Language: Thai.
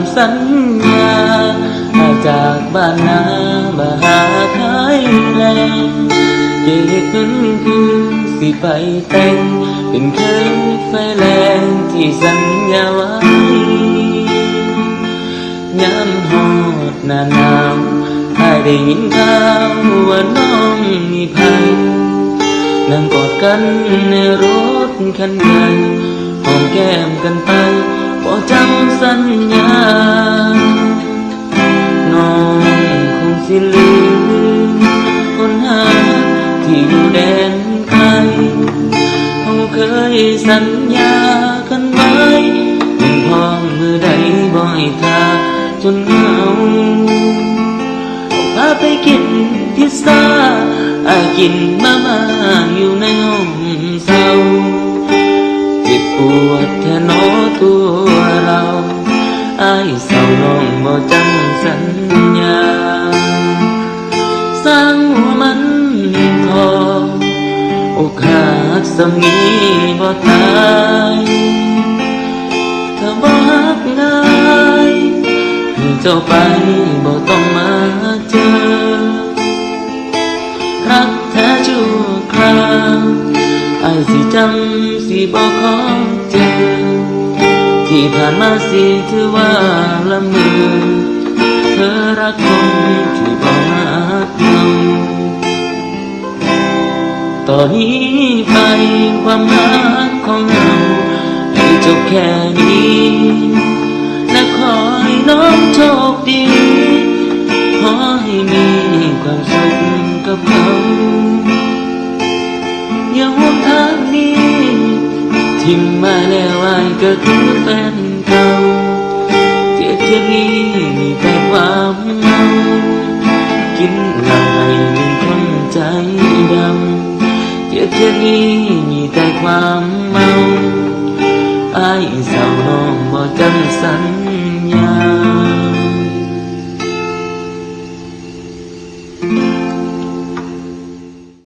ามสัญญามาจากบ้านนามาหาขายแรงเก็บเงินคืนสิไปแต่ง เป็นเคยไฟแรงที่สัญญาไว้ยามฮอดหนาหนาวถ้าได้ยินข่าวว่าน้องมีภัยนั่งกอดกันในรถคันใหญ่หอมแก้มกันไป บอกจำสัญญา น้องคงสิลืมคนหาที่อยู่แดนไกลเขาเคยสัญญากันไว้เป็นพ้อมมือใดบ่อยทาจนเหงาพาไปกินพิซซ่าอากินมาม่าอยู่ในห้องเศร้าเจ็บปวดแค่นอตัวเราอายเศร้าน้องบ่จำสัญญาสร้างหัวมันพออกหักสมีบ่ตายถ้าบ่ฮักง่ายให้เจ้าไปบ่ต้องมาเจอ รักแท้ชั่วคราวไอ้ายสิจำสิบ่ขอเจอ ที่ผ่านมาสิถือว่าละเมอเธอรักคนที่บ่มาเราต่อนนี้ไปความรักของเราให้จบแค่นี้ และขอให้น้องโชคดี ขอให้มีความสุขกับเขาอย่าห่วงทางนี้ทิม มาแล้วไอ้ายก็คือแฟนเก่าเทียเทียนี้มีแต่ความเมากินเหล้าไอ้เป็นคนใจดำเทียเทียนี้มีแต่ความเมาไอ้ายเศร้าน้องบ่จำสัญญา